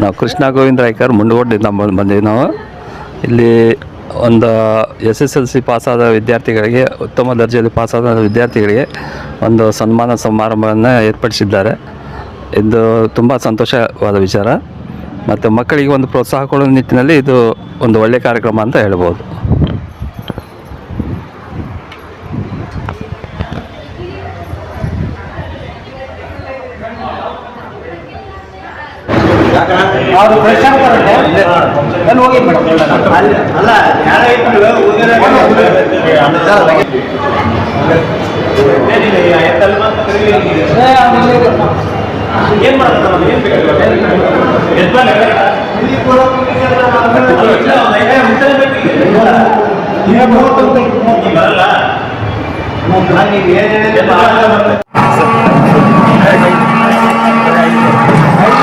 ನಾವು ಕೃಷ್ಣ ಗೋವಿಂದ ರಾಯ್ಕರ್ ಮುಂಡಗೋಡಿಂದ ಬಂದಿವಿ ನಾವು. ಇಲ್ಲಿ ಒಂದು ಎಸ್ ಎಸ್ ಎಲ್ ಸಿ ಪಾಸಾದ ವಿದ್ಯಾರ್ಥಿಗಳಿಗೆ, ಉತ್ತಮ ದರ್ಜೆಯಲ್ಲಿ ಪಾಸಾದ ವಿದ್ಯಾರ್ಥಿಗಳಿಗೆ ಒಂದು ಸನ್ಮಾನ ಸಮಾರಂಭವನ್ನು ಏರ್ಪಡಿಸಿದ್ದಾರೆ. ಇದು ತುಂಬ ಸಂತೋಷವಾದ ವಿಚಾರ. ಮತ್ತು ಮಕ್ಕಳಿಗೆ ಒಂದು ಪ್ರೋತ್ಸಾಹ ಕೊಡುವ ನಿಟ್ಟಿನಲ್ಲಿ ಇದು ಒಂದು ಒಳ್ಳೆಯ ಕಾರ್ಯಕ್ರಮ ಅಂತ ಹೇಳ್ಬೋದು. ಅದು ಪ್ರೆಷರ್ ಬರುತ್ತೆ. ಅಲ್ಲಿ. ಹೋಗಿ ಮೇಡಮ್ ಅಲ್ಲ ಏನ್ ಮಾಡೋದು ಏನ್ ಬರಲ್ಲ. ನೀವು ಏನು ಹೇಳಿದ್ರೆ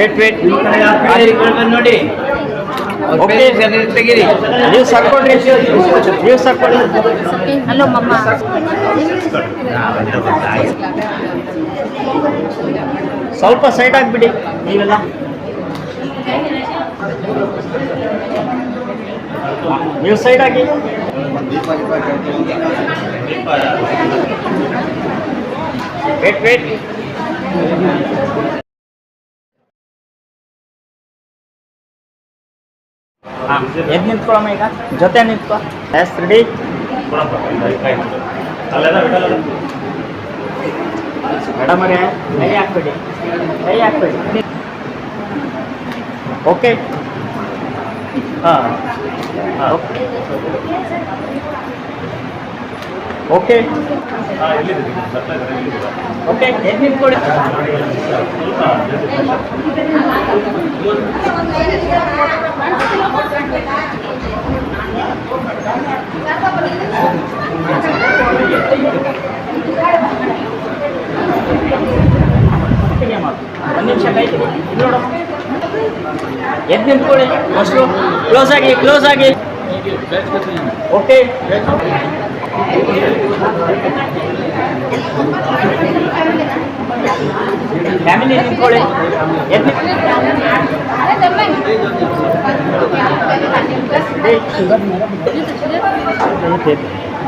ವೇಟ್ ವೇಟ್ ನೋಡಿ. ತೆಗೀರಿ ನೀವು ಸಾಕೊಂಡ್ರಿ ನೀವು ಸಾಕೊಂಡ್ರಿ ಹಲೋ ಮಮ್ಮ ಸ್ವಲ್ಪ ಸೈಡ್ ಆಗಿಬಿಡಿ. ನೀವೆಲ್ಲ? ನೀವು ಸೈಡ್ ಆಗಿ. ವೇಟ್ ವೇಟ್ ಎದ್ದು ನಿಂತ್ಕೊಳಮ್ಮ ಈಗ. ಜೊತೆ ನಿಂತ್ಕೊ. ಎಸ್ ರೆಡಿ ಮೇಡಮರೇ ಕೈ ಹಾಕ್ಬೇಡಿ. ಕೈ ಹಾಕ್ಬೇಡಿ. ಓಕೆ ಹಾಂ. Okay okay. ಓಕೆ. ಎದ್ದು ನಿಂತ್ಕೊಳ್ಳಿ ಒಂದು ನಿಮಿಷ ಕೈ ನೋಡಮ್ಮ ಎದ್ದು ನಿಂತ್ಕೊಳ್ಳಿ ಅಷ್ಟು ಕ್ಲೋಸ್ ಆಗಿ ಕ್ಲೋಸ್ ಆಗಿ. ಓಕೆ. ఫ్యామిలీ తీసుకోండి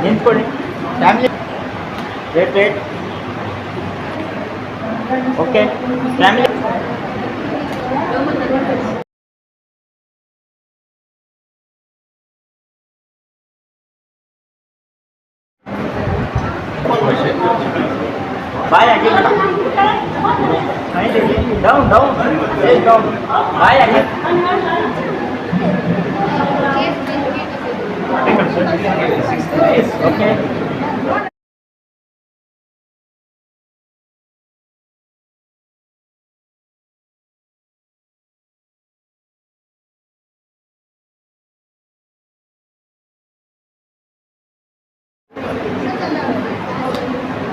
ఎంచుకోండి family rate rate okay family phải là gì? Đúng đúng đi con phải là gì? Okay.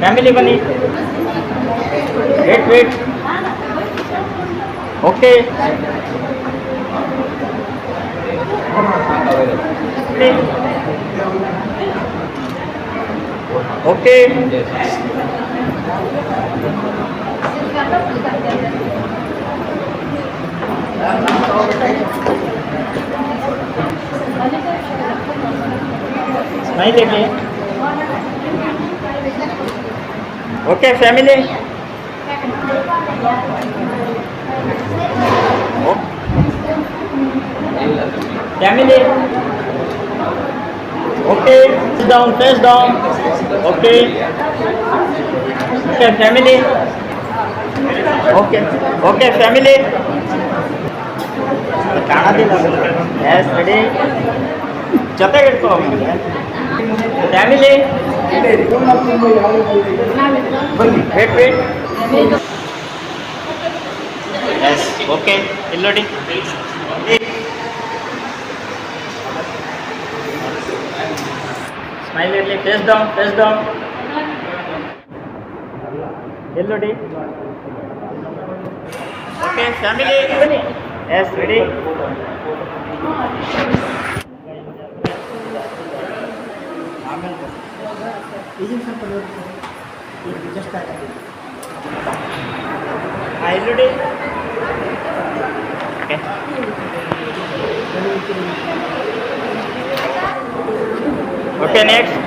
Family बनी वेट वेट ओके ओके नहीं देखिए smile okay family family okay down face down okay okay family okay okay family ಕಾಣೋದಿಲ್ಲ yes ready ಜೊತೆಗೆ ಇಟ್ಕೋ family ಬನ್ನಿ wait wait yes okay ಇಲ್ಲಿ ನೋಡಿ smile ಇರಲಿ ಫೇಸ್ ಡೌನ್ ಫೇಸ್ ಡೌನ್ ಎಲ್ಲಿ ನೋಡಿ ಓಕೆ ಫ್ಯಾಮಿಲಿ ಬನ್ನಿ ಎಸ್ ರೆಡಿ रीजन संपन्न होते ये जस्ट आता है आयुर्वेद ओके नेक्स्ट